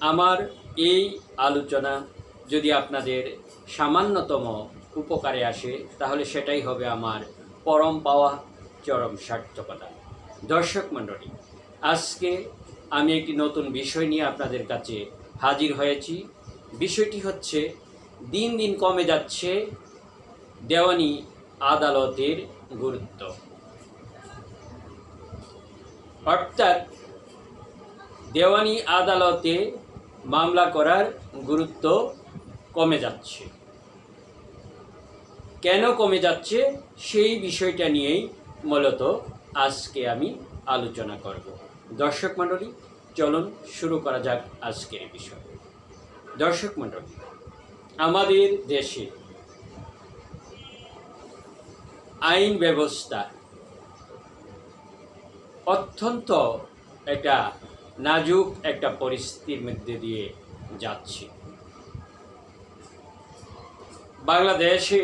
আমার এই আলোচনা যদি আপনাদের সামান্যতম উপকারে আসে, তাহলে সেটাই হবে আমার পরম পাওয়া চরম সার্থকতা। দর্শক মণ্ডলী, আজকে আমি একটি নতুন বিষয় নিয়ে আপনাদের কাছে হাজির হয়েছি। বিষয়টি হচ্ছে, দিন দিন কমে যাচ্ছে দেওয়ানি আদালতের গুরুত্ব। অর্থাৎ, দেওয়ানি আদালতে মামলা করার গুরুত্ব কমে যাচ্ছে। কেন কমে যাচ্ছে সেই বিষয়টা নিয়েই মূলত আজকে আমি আলোচনা করব। দর্শক মণ্ডলী, চলুন শুরু করা যাক আজকের বিষয়। দর্শক মণ্ডলী, আমাদের দেশে আইন ব্যবস্থা অত্যন্ত একটা নাজুক একটা পরিস্থিতির মধ্যে দিয়ে যাচ্ছে। বাংলাদেশে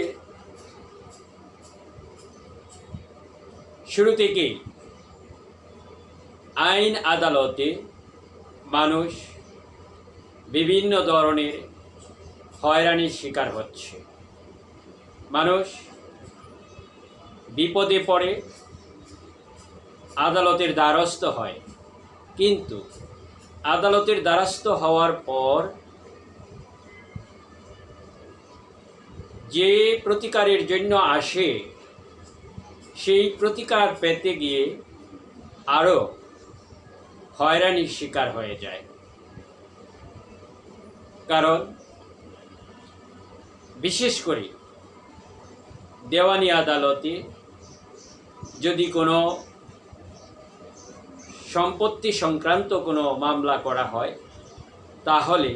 শুরু থেকেই আইন আদালতে মানুষ বিভিন্ন ধরনের হয়রানির শিকার হচ্ছে। মানুষ বিপদে পড়ে, আদালতের দ্বারস্থ হয়। কিন্তু আদালতের দ্বারস্থ হওয়ার পর যে প্রতিকারের জন্য আসে, সেই প্রতিকার পেতে গিয়ে আরও হয়রানির শিকার হয়ে যায়। কারণ বিশেষ করে দেওয়ানি আদালতে যদি কোনো সম্পত্তি সংক্রান্ত কোনো মামলা করা হয়, তাহলে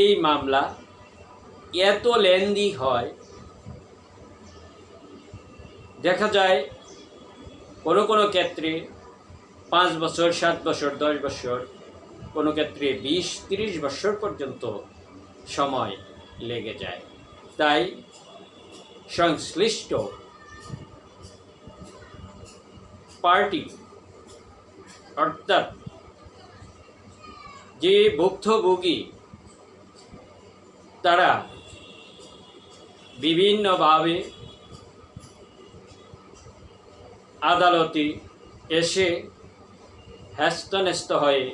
এই মামলা এত লেন্দি হয়। দেখা যায়, কোনো কোনো ক্ষেত্রে পাঁচ বছর, সাত বছর, দশ বছর, কোনো ক্ষেত্রে বিশ, তিরিশ বছর পর্যন্ত সময় লেগে যায়। তাই সংশ্লিষ্ট পার্টি অর্থাৎ যে ভুক্তভোগী, তারা বিভিন্নভাবে আদালতে এসে হ্যাস্তন্যস্ত হয়ে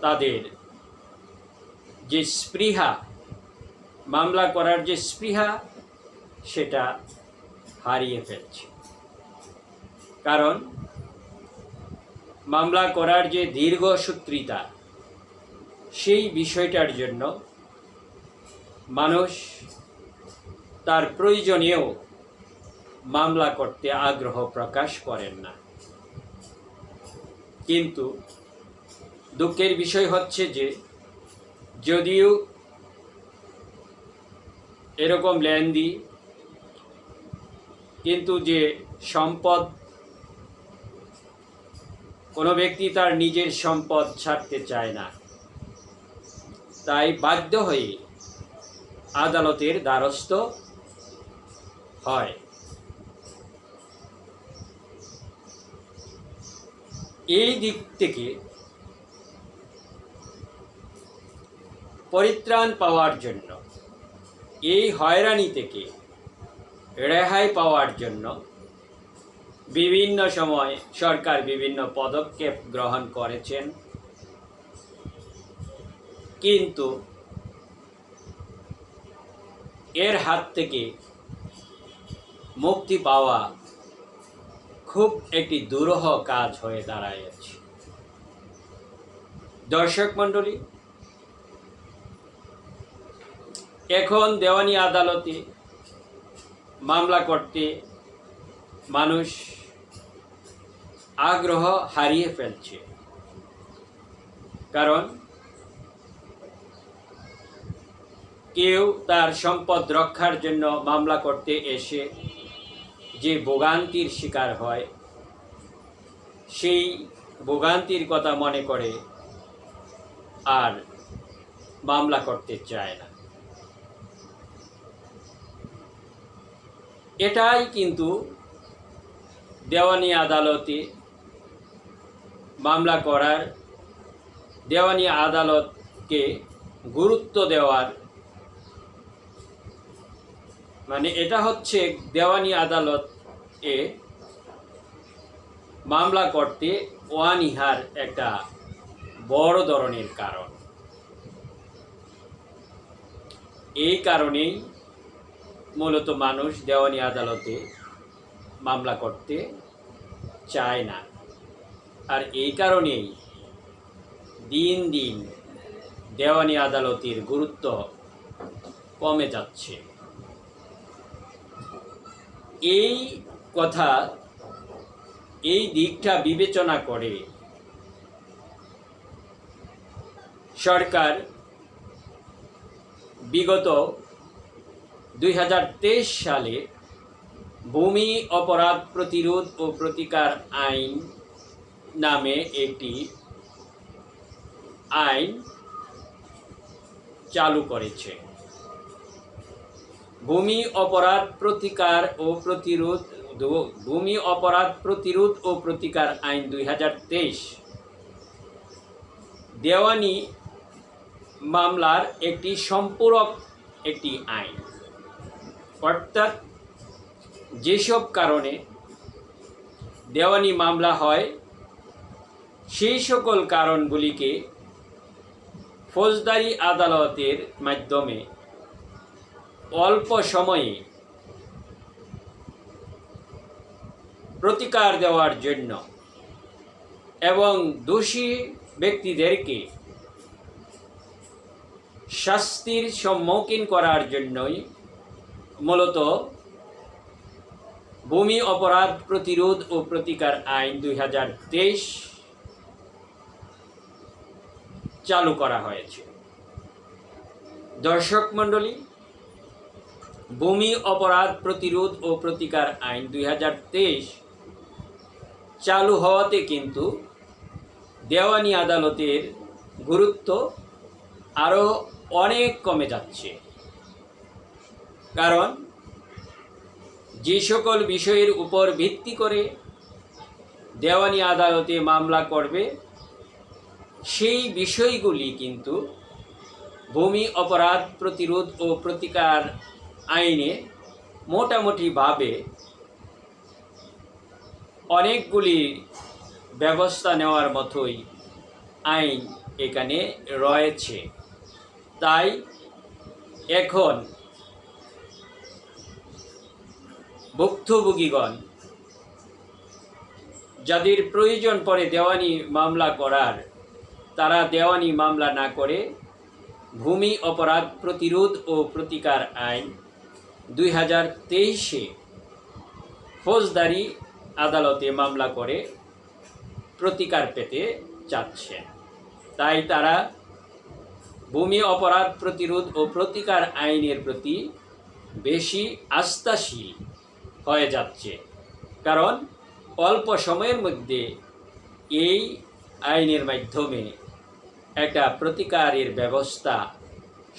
তাদের যে স্পৃহা, মামলা করার যে স্পৃহা, সেটা হারিয়ে ফেলছে। কারণ মামলা করার যে দীর্ঘসূত্রিতা সেই বিষয়টার জন্য মানুষ তার প্রয়োজনেও মামলা করতে আগ্রহ প্রকাশ করেন না। কিন্তু দুঃখের বিষয় হচ্ছে যে, যদিও এরকম ল্যান্দি কিন্তু যে সম্পদ কোনো ব্যক্তি তার নিজের সম্পদ ছাড়তে চায় না। তাই বাধ্য হয়ে আদালতের দ্বারস্থ হয়। এই দিক থেকে পরিত্রাণ পাওয়ার জন্য, এই হয়রানি থেকে রেহাই পাওয়ার জন্য বিভিন্ন সময় সরকার বিভিন্ন পদক্ষেপ গ্রহণ করেছেন। কিন্তু এর হাত থেকে মুক্তি পাওয়া খুব একটি দুরূহ কাজ হয়ে দাঁড়াইছে দর্শক মণ্ডলী, এখন দেওয়ানি আদালতে মামলা করতে মানুষ আগ্রহ হারিয়ে ফেলছে। কারণ কেউ তার সম্পদ রক্ষার জন্য মামলা করতে এসে যে ভোগান্তির শিকার হয়, সেই ভোগান্তির কথা মনে করে আর মামলা করতে চায় না। এটাই কিন্তু দেওয়ানি আদালতে মামলা করার দেওয়ানি আদালতকে গুরুত্ব দেওয়ার মানে এটা হচ্ছে দেওয়ানি আদালত এ মামলা করতে ওয়ানিহার একটা বড় ধরনের কারণ। এই কারণেই মূলত মানুষ দেওয়ানি আদালতে মামলা করতে চায় না। আর এই কারণেই দিন দিন দেওয়ানি আদালতের গুরুত্ব কমে যাচ্ছে। এই কথা, এই দিকটা বিবেচনা করে সরকার বিগত দুই হাজার তেইশ সালে ভূমি অপরাধ প্রতিরোধ ও প্রতিকার আইন নামে একটি আইন চালু করেছে। ভূমি অপরাধ প্রতিকার ও প্রতিরোধ ভূমি অপরাধ প্রতিরোধ ও প্রতিকার আইন দুই হাজার তেইশ। দেওয়ানি মামলার একটি সম্পূরক একটি আইন। অর্থাৎ যেসব কারণে দেওয়ানি মামলা হয় সেই সকল কারণগুলিকে ফৌজদারি আদালতের মাধ্যমে অল্প সময়ে প্রতিকার দেওয়ার জন্য এবং দোষী ব্যক্তিদেরকে শাস্তির সম্মুখীন করার জন্যই মূলত ভূমি অপরাধ প্রতিরোধ ও প্রতিকার আইন দুই হাজার তেইশ চালু করা হয়েছে। দর্শক মণ্ডলী, ভূমি অপরাধ প্রতিরোধ ও প্রতিকার আইন দুই হাজার তেইশ চালু হওয়াতে কিন্তু দেওয়ানি আদালতের গুরুত্ব আরও অনেক কমে যাচ্ছে। কারণ যে সকল বিষয়ের উপর ভিত্তি করে দেওয়ানি আদালতে মামলা করবে সেই বিষয়গুলি কিন্তু ভূমি অপরাধ প্রতিরোধ ও প্রতিকার আইনে মোটামুটিভাবে অনেকগুলি ব্যবস্থা নেওয়ার মতোই আইন এখানে রয়েছে। তাই এখন ভুক্তভোগীগণ যাদের প্রয়োজন পড়ে দেওয়ানি মামলা করার তারা দেওয়ানি মামলা না করে ভূমি অপরাধ প্রতিরোধ ও প্রতিকার আইন দুই হাজার তেইশে ফৌজদারি আদালতে মামলা করে প্রতিকার পেতে চাচ্ছে। তাই তারা ভূমি অপরাধ প্রতিরোধ ও প্রতিকার আইনের প্রতি বেশি আস্থাশীল হয়ে যাচ্ছে। কারণ অল্প সময়ের মধ্যে এই আইনের মাধ্যমে একটা প্রতিকারের ব্যবস্থা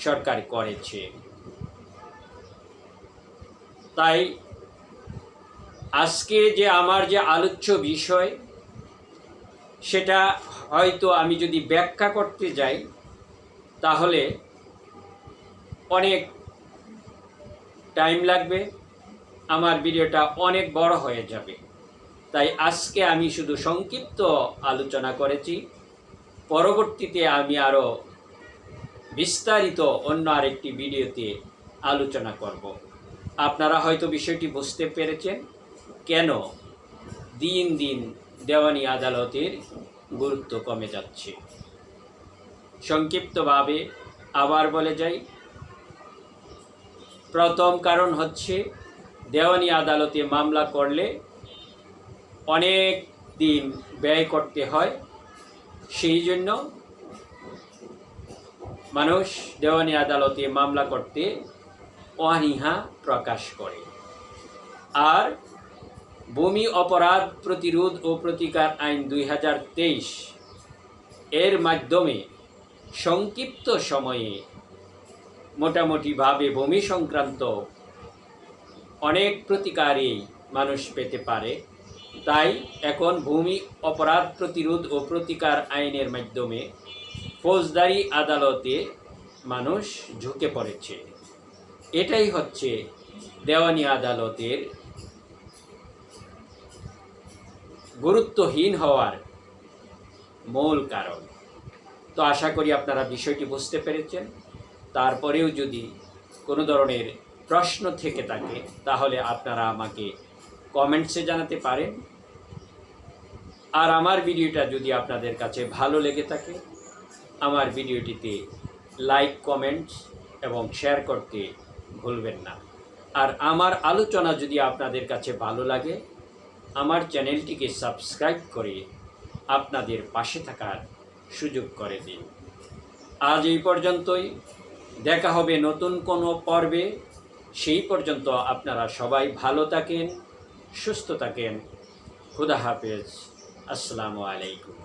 সরকার করেছে। তাই আজকে যে আমার যে আলোচ্য বিষয়, সেটা হয়তো আমি যদি ব্যাখ্যা করতে যাই, তাহলে অনেক টাইম লাগবে, আমার ভিডিওটা অনেক বড় হয়ে যাবে। তাই আজকে আমি শুধু সংক্ষিপ্ত আলোচনা করেছি। পরবর্তীতে আমি আরও বিস্তারিত অন্য আরেকটি ভিডিওতে আলোচনা করব। আপনারা হয়তো বিষয়টি বুঝতে পেরেছেন, কেন দিন দিন দেওয়ানি আদালতের গুরুত্ব কমে যাচ্ছে। সংক্ষিপ্তভাবে আবার বলে যাই, প্রথম কারণ হচ্ছে দেওয়ানি আদালতে মামলা করলে অনেক দিন ব্যয় করতে হয় সেই জন্য মানুষ দেওয়ানি আদালতে মামলা করতে অনীহা প্রকাশ করে। আর ভূমি অপরাধ প্রতিরোধ ও প্রতিকার আইন দুই হাজার তেইশ এর মাধ্যমে সংক্ষিপ্ত সময়ে মোটামুটিভাবে ভূমি সংক্রান্ত অনেক প্রতিকারই মানুষ পেতে পারে। তাই এখন ভূমি অপরাধ প্রতিরোধ ও প্রতিকার আইনের মাধ্যমে ফৌজদারি আদালতে মানুষ ঝুঁকে পড়েছে। এটাই হচ্ছে দেওয়ানি আদালতের গুরুত্বহীন হওয়ার মূল কারণ। তো আশা করি আপনারা বিষয়টি বুঝতে পেরেছেন। তারপরেও যদি কোনো ধরনের প্রশ্ন থেকে থাকে, তাহলে আপনারা আমাকে কমেন্টসে জানাতে পারেন। আর আমার ভিডিওটা যদি আপনাদের কাছে ভালো লেগে থাকে, আমার ভিডিওটিতে লাইক, কমেন্টস এবং শেয়ার করতে ভুলবেন না। আর আমার আলোচনা যদি আপনাদের কাছে ভালো লাগে, আমার চ্যানেলটিকে সাবস্ক্রাইব করে আপনাদের পাশে থাকার সুযোগ করে দিন। আজ এই পর্যন্তই। দেখা হবে নতুন কোনো পর্বে। সেই পর্যন্ত আপনারা সবাই ভালো থাকেন, সুস্থ থাকেন। খুদা হাফেজ। আসসালামু আলাইকুম।